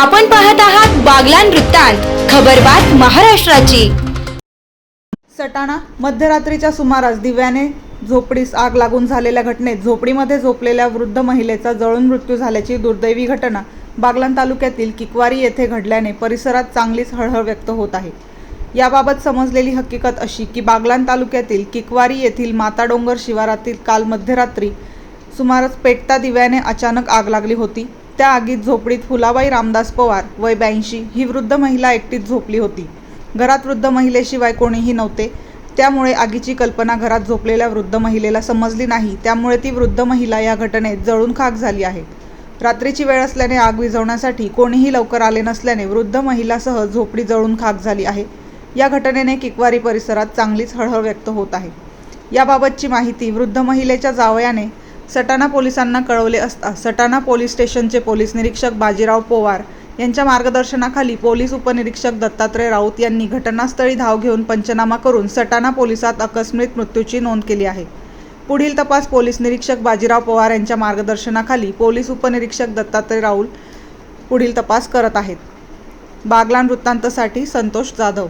आपण पाहत आहात बागलान वृत्तांत खबरबात महाराष्ट्राची. सटाणा मध्यरात्रीच्या सुमारास दिव्याने झोपडीस आग लागून झालेल्या घटनेत झोपडीमध्ये झोपलेल्या वृद्ध महिलेचा जळून मृत्यू झाल्याची दुर्दैवी घटना बागलान तालुक्यातील किकवारी येथे घडल्याने परिसरात चांगलीच हळहळ व्यक्त होत आहे. याबाबत समजलेली हकीकत अशी की बागलान तालुक्यातील किकवारी येथील माताडोंगर शिवारातील काल मध्यरात्री सुमारास पेटता दिव्याने अचानक आग लागली होती. त्या आगीत झोपडीत फुलाबाई रामदास पवार वय ब्याऐंशी ही वृद्ध महिला एकटीच झोपली होती. घरात वृद्ध महिलेशिवाय कोणीही नव्हते. त्यामुळे आगीची कल्पना घरात झोपलेल्या वृद्ध महिलेला समजली नाही. त्यामुळे ती वृद्ध महिला या घटनेत जळून खाक झाली आहे. रात्रीची वेळ असल्याने आग विझवण्यासाठी कोणीही लवकर आले नसल्याने वृद्ध महिलासह झोपडी जळून खाक झाली आहे. या घटनेने किकवारी परिसरात चांगलीच हळहळ व्यक्त होत आहे. याबाबतची माहिती वृद्ध महिलेच्या जावयाने सटाणा पोलिसांना कळवले असता सटाणा पोलीस स्टेशनचे पोलीस निरीक्षक बाजीराव पोवार यांच्या मार्गदर्शनाखाली पोलीस उपनिरीक्षक दत्तात्रय राऊत यांनी घटनास्थळी धाव घेऊन पंचनामा करून सटाणा पोलिसात आकस्मिक मृत्यूची नोंद केली आहे. पुढील तपास पोलीस निरीक्षक बाजीराव पवार यांच्या मार्गदर्शनाखाली पोलीस उपनिरीक्षक दत्तात्रय राऊल पुढील तपास करत आहेत. बागलान वृत्तांतसाठी संतोष जाधव